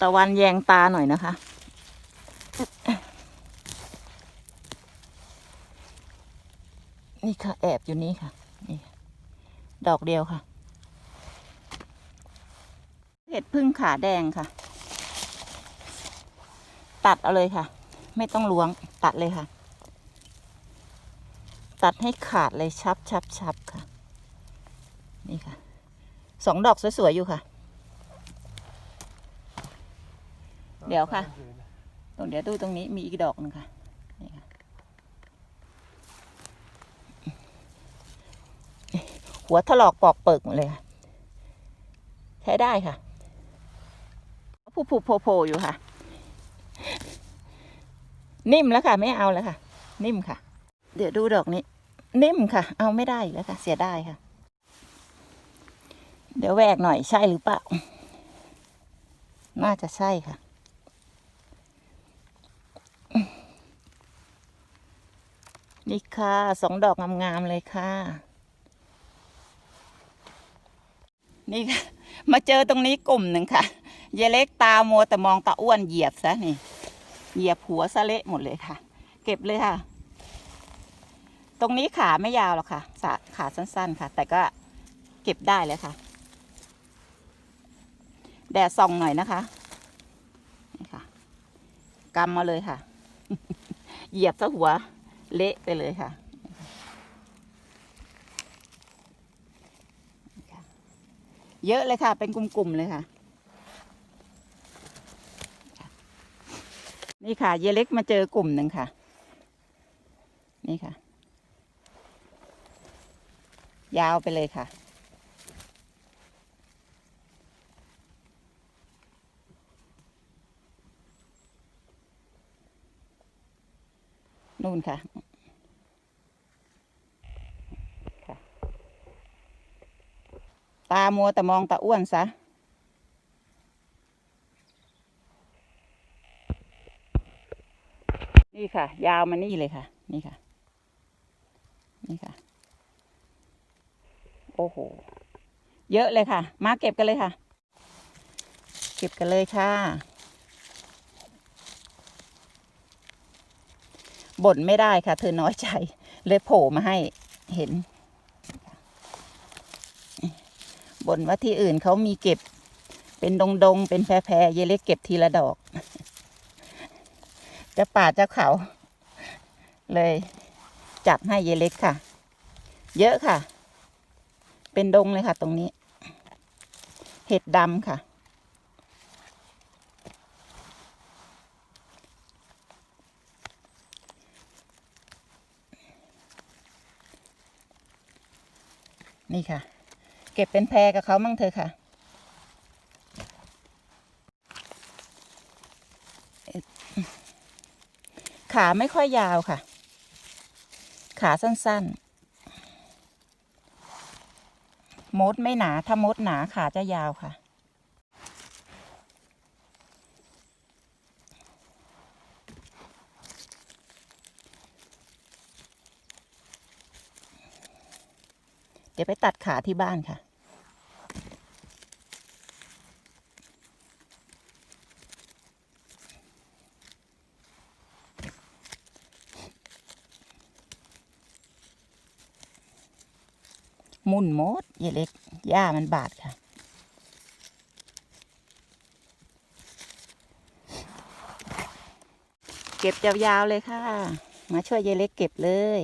ตะวันแยงตาหน่อยนะคะ นี่ค่ะ แอบอยู่นี่ค่ะ นี่ดอกเดียวค่ะ เห็ดพึ่งขาแดงค่ะ ตัดเอาเลยค่ะ ไม่ต้องล้วงตัดเลยค่ะ ตัดให้ขาดเลยชับชับชับค่ะ นี่ค่ะ สองดอกสวยๆอยู่ค่ะ เดี๋ยวค่ะ ตรงเดี๋ยวดูตรงนี้มีอีกดอกหนึงค่ะนี่ค่ะ หัวถลอกปอกเปิกหมดเลยค่ะ ใช้ได้ค่ะผู้ผูโผล่อยู่ค่ะ นิ่มแล้วค่ะ ไม่เอาแล้วค่ะ นิ่มค่ะ เดี๋ยวดูดอกนี้ นิ่มค่ะ เอาไม่ได้แล้วค่ะ เสียไดายค่ะ เดี๋ยวแวกหน่อยใช่หรือเปล่า น่าจะใช่ค่ะ นี่ค่ะสองดอกงามๆเลยค่ะ นี่ค่ะ มาเจอตรงนี้กลุ่มหนึ่งค่ะเยเล็กตาโมแต่มองตาอ้วนเหยียบซะนี่ เหยียบหัวซะเละหมดเลยค่ะ เก็บเลยค่ะ ตรงนี้ขาไม่ยาวหรอกค่ะสะขาสั้นๆค่ะ แต่ก็เก็บได้เลยค่ะ แดดส่องหน่อยนะคะนี่ค่ะกำมาเลยค่ะ เหยียบซะหัว เละไปเลยค่ะ เยอะเลยค่ะ เป็นกลุ่มๆเลยค่ะ นี่ค่ะ เยเล็กมาเจอกลุ่มหนึ่งค่ะ นี่ค่ะ ยาวไปเลยค่ะ นู่นค่ะตามัวแต่มองตาอ้วนซะ นี่ค่ะ ยาวมานี่เลยค่ะ นี่ค่ะ นี่ค่ะ โอ้โห เยอะเลยค่ะ มาเก็บกันเลยค่ะ เก็บกันเลยค่ะ บ่นไม่ได้ค่ะ เธอน้อยใจ เลยโผล่มาให้เห็นบ่นว่าที่อื่นเขามีเก็บ เป็นดงดงๆเป็นแพรแพรๆเยเล็กเก็บทีละดอก จะป่าจ้าเขา เลย จัดให้เยเล็กค่ะ เยอะค่ะ เป็นดงเลยค่ะ ตรงนี้ เห็ดดำค่ะ นี่ค่ะ เก็บเป็นแพรกับเขามั่งเธอค่ะขาไม่ค่อยยาวค่ะ ขาสั้นๆ มดไม่หนา ถ้ามดหนาขาจะยาวค่ะ ดี๋ยวไปตัดขาที่บ้านค่ะ มุนมดเยเล็กหญ้ามันบาดค่ะเก็บยาวๆเลยค่ะ มาช่วยเยเล็กเก็บเลย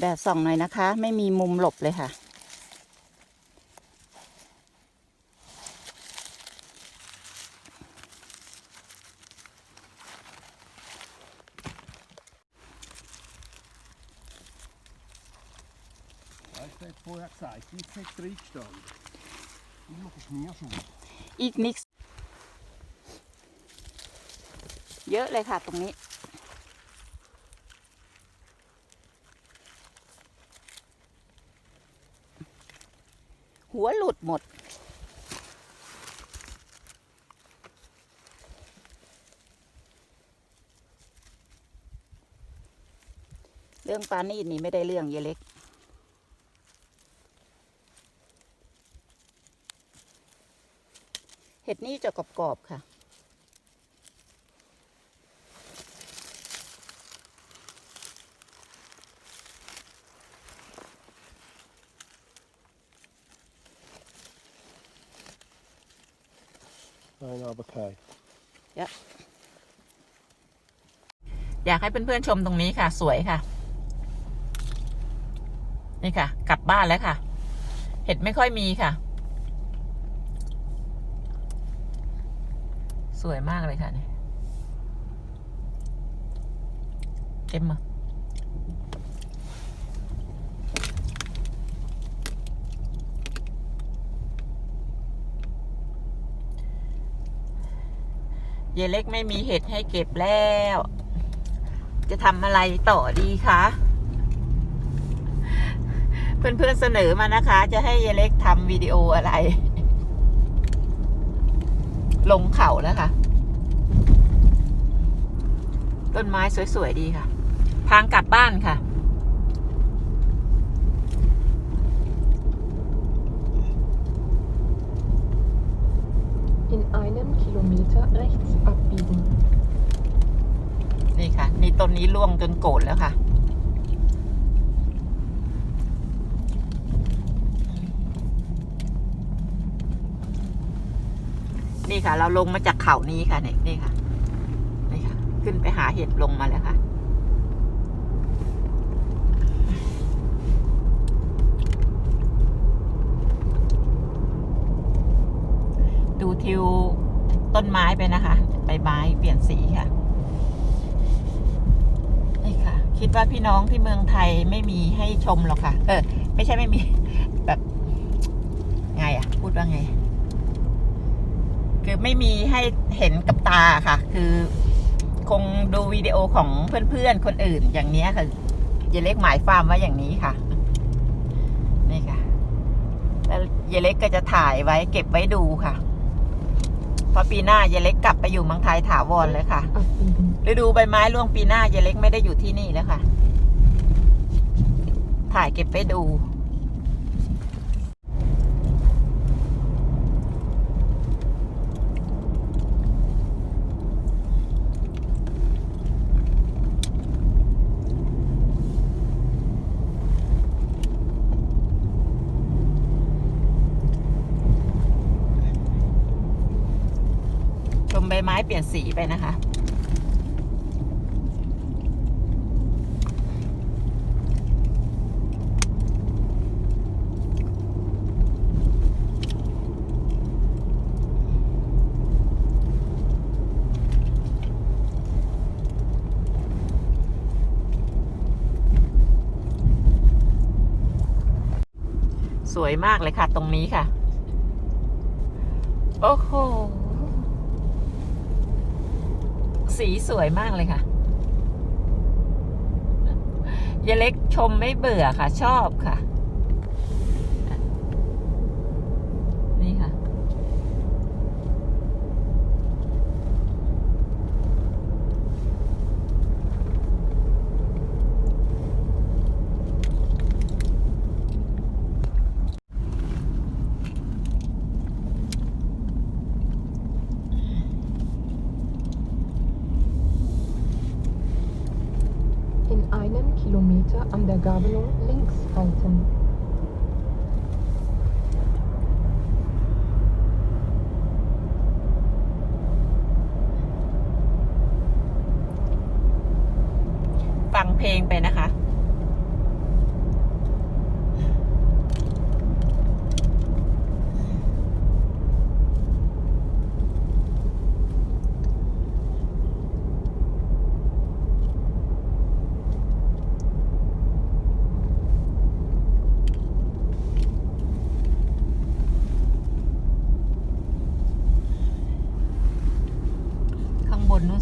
แดดส่องหน่อยนะคะ ไม่มีมุมหลบเลยค่ะ อีกนิกเยอะเลยค่ะตรงนี้ หัวหลุดหมด เรื่องปลานี่นี่ไม่ได้เรื่องเยเล็ก เห็ดนี่จะกรอบๆค่ะ Nein, aber kein. อยากให้เพื่อนๆชมตรงนี้ค่ะ สวยค่ะ นี่ค่ะ กลับบ้านแล้วค่ะ เห็ดไม่ค่อยมีค่ะ สวยมากเลยค่ะนี่เต็มมา เยเล็กไม่มีเห็ดให้เก็บแล้ว จะทำอะไรต่อดีคะ เพื่อนๆเสนอมานะคะ จะให้เยเล็กทำวิดีโออะไร ลงเขาแล้วค่ะ ต้นไม้สวยๆดีค่ะ ทางกลับบ้านค่ะ In einem Kilometer rechts abbiegen. นี่ค่ะ นี่ต้นนี้ร่วงจนโกรธแล้วค่ะ นี่ค่ะ เราลงมาจากเขานี้ค่ะนี่นี่ค่ะนี่ค่ะ ขึ้นไปหาเห็ดลงมาแล้วค่ะดูทิวต้นไม้ไปนะคะ ใบไม้เปลี่ยนสีค่ะ นี่ คิดว่าพี่น้องที่เมืองไทยไม่มีให้ชมหรอกค่ะ เออ ไม่ใช่ไม่มี แบบ ไงอะพูดว่าไง คือไม่มีให้เห็นกับตาค่ะ คือคงดูวิดีโอของเพื่อนๆ คนอื่นอย่างนี้ค่ะเยเล็กหมายฟาร์มไว้อย่างนี้ค่ะ นี่ค่ะ แล้วเยเล็กก็จะถ่ายไว้เก็บไว้ดูค่ะพราะปีหน้าเยเล็กกลับไปอยู่เมืองไทยถาวรเลยค่ะ ฤดูใบไม้ร่วงปีหน้าเยเล็กไม่ได้อยู่ที่นี่แล้วค่ะ ถ่ายเก็บไปดู ชมใบไม้เปลี่ยนสีไปนะคะ สวยมากเลยค่ะ ตรงนี้ค่ะ โอ้โห สีสวยมากเลยค่ะยายเล็กชมไม่เบื่อค่ะ ชอบค่ะ Kilometer an der Gabelung links halten.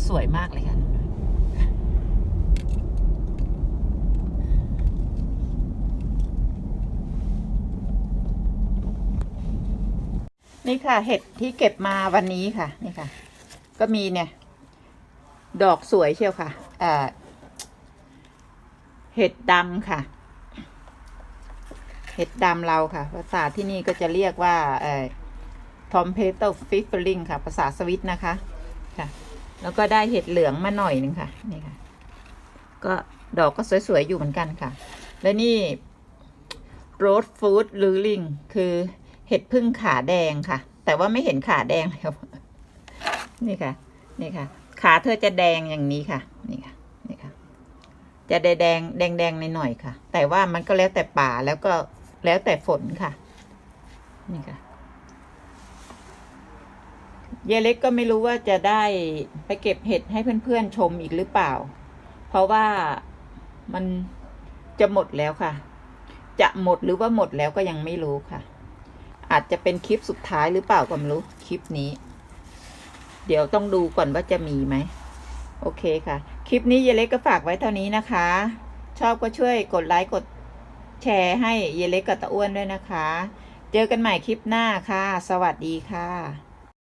สวยมากเลยค่ะนี่ค่ะ เห็ดที่เก็บมาวันนี้ค่ะ นี่ค่ะ ก็มีเนี่ย ดอกสวยเชียวค่ะเห็ดดำค่ะ เห็ดดำเราค่ะ ภาษาที่นี่ก็จะเรียกว่าทอมเพโตฟิฟเฟลิงค่ะ ภาษาสวิตนะคะ ค่ะ แล้วก็ได้เห็ดเหลืองมาหน่อยหนึ่งค่ะ นี่ค่ะ ก็ดอกก็สวยๆ อยู่เหมือนกันค่ะ และนี่โรสฟูดลูลิงคือเห็ดพึ่งขาแดงค่ะ แต่ว่าไม่เห็นขาแดงแล้วนี่ค่ะ นี่ค่ะ ขาเธอจะแดงอย่างนี้ค่ะ นี่ค่ะ นี่ค่ะ จะแดงแดงแดงแดงหน่อยๆค่ะ แต่ว่ามันก็แล้วแต่ป่าแล้วก็แล้วแต่ฝนค่ะ นี่ค่ะ เยเล็กก็ไม่รู้ว่าจะได้ไปเก็บเห็ดให้เพื่อนๆชมอีกหรือเปล่า เพราะว่ามันจะหมดแล้วค่ะ จะหมดหรือว่าหมดแล้วก็ยังไม่รู้ค่ะ อาจจะเป็นคลิปสุดท้ายหรือเปล่าก็ไม่รู้คลิปนี้ เดี๋ยวต้องดูก่อนว่าจะมีไหมโอเคค่ะ คลิปนี้เยเล็กก็ฝากไว้เท่านี้นะคะ ชอบก็ช่วยกดไลค์กดแชร์ให้เยเล็กกับตะอ้วนด้วยนะคะ เจอกันใหม่คลิปหน้าค่ะ สวัสดีค่ะ